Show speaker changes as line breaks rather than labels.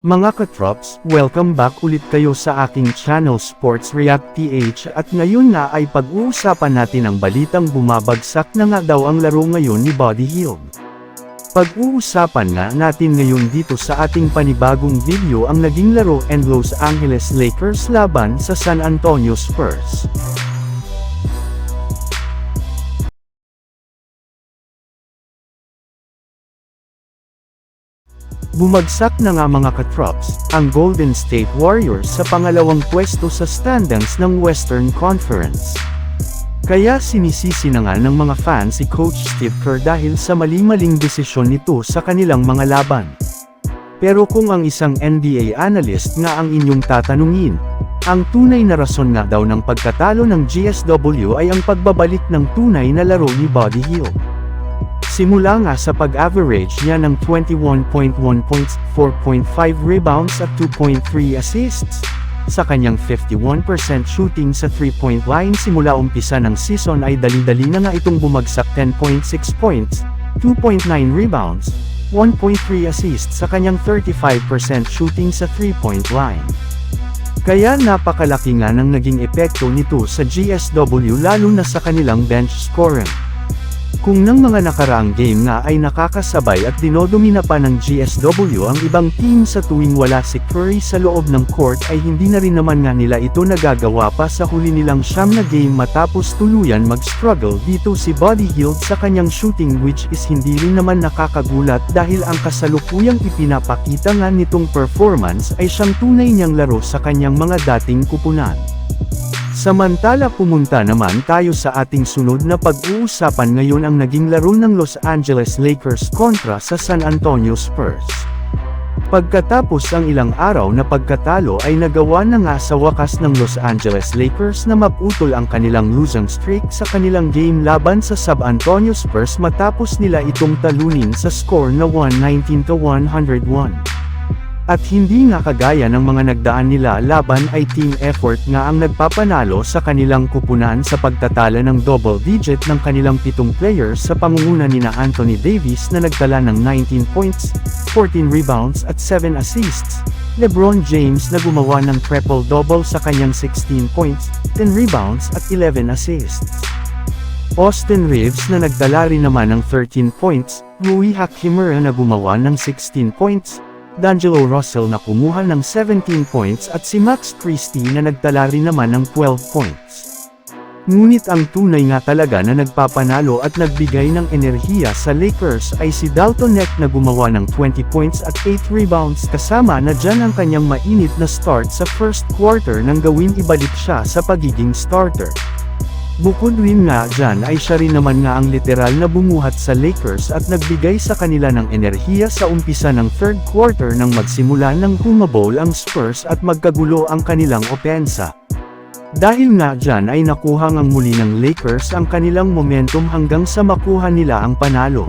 Mga katrops, welcome back ulit kayo sa aking channel Sports React PH at ngayon na ay pag-uusapan natin ang balitang bumabagsak na nga daw ang laro ngayon ni Body Hield. Pag-uusapan nga natin ngayon dito sa ating panibagong video ang naging laro and Los Angeles Lakers laban sa San Antonio Spurs. Bumagsak na nga mga katrops, ang Golden State Warriors sa pangalawang pwesto sa standings ng Western Conference. Kaya sinisisi na nga ng mga fans si Coach Steve Kerr dahil sa mali-maling desisyon nito sa kanilang mga laban. Pero kung ang isang NBA analyst nga ang inyong tatanungin, ang tunay na rason nga daw ng pagkatalo ng GSW ay ang pagbabalik ng tunay na laro ni Buddy Hield. Simula nga sa pag-average niya ng 21.1 points, 4.5 rebounds at 2.3 assists, sa kanyang 51% shooting sa 3-point line simula umpisa ng season ay dali-dali na nga itong bumagsak 10.6 points, 2.9 rebounds, 1.3 assists sa kanyang 35% shooting sa 3-point line. Kaya napakalaki nga ng naging epekto nito sa GSW lalo na sa kanilang bench scoring. Kung ng mga nakaraang game nga ay nakakasabay at dinodomina pa ng GSW ang ibang team sa tuwing wala si Curry sa loob ng court ay hindi na rin naman nga nila ito nagagawa pa sa huli nilang siyam na game matapos tuluyan mag-struggle dito si Buddy Hield sa kanyang shooting which is hindi rin naman nakakagulat dahil ang kasalukuyang ipinapakita nga nitong performance ay siyang tunay niyang laro sa kanyang mga dating kupunan. Samantala pumunta naman tayo sa ating sunod na pag-uusapan ngayon ang naging laro ng Los Angeles Lakers kontra sa San Antonio Spurs. Pagkatapos ang ilang araw na pagkatalo ay nagawa na nga sa wakas ng Los Angeles Lakers na maputol ang kanilang losing streak sa kanilang game laban sa San Antonio Spurs matapos nila itong talunin sa score na 119-101. At hindi nga kagaya ng mga nagdaan nila laban ay team effort nga ang nagpapanalo sa kanilang kupunan sa pagtatala ng double digit ng kanilang pitong players sa pangunguna ni na Anthony Davis na nagtala ng 19 points, 14 rebounds at 7 assists, LeBron James na gumawa ng triple-double sa kanyang 16 points, 10 rebounds at 11 assists. Austin Reeves na nagdala rin naman ng 13 points, Rui Hachimura na gumawa ng 16 points, D'Angelo Russell na kumuha ng 17 points at si Max Christie na nagtala rin naman ng 12 points. Ngunit ang tunay nga talaga na nagpapanalo at nagbigay ng enerhiya sa Lakers ay si Dalton Neck na gumawa ng 20 points at 8 rebounds kasama na dyan ang kanyang mainit na start sa first quarter nang gawin ibalik siya sa pagiging starter. Bukod rin nga dyan ay siya rin naman nga ang literal na bumuhat sa Lakers at nagbigay sa kanila ng enerhiya sa umpisa ng third quarter nang magsimula ng humabol ang Spurs at magkagulo ang kanilang opensa. Dahil nga dyan ay nakuha ngang muli ng Lakers ang kanilang momentum hanggang sa makuha nila ang panalo.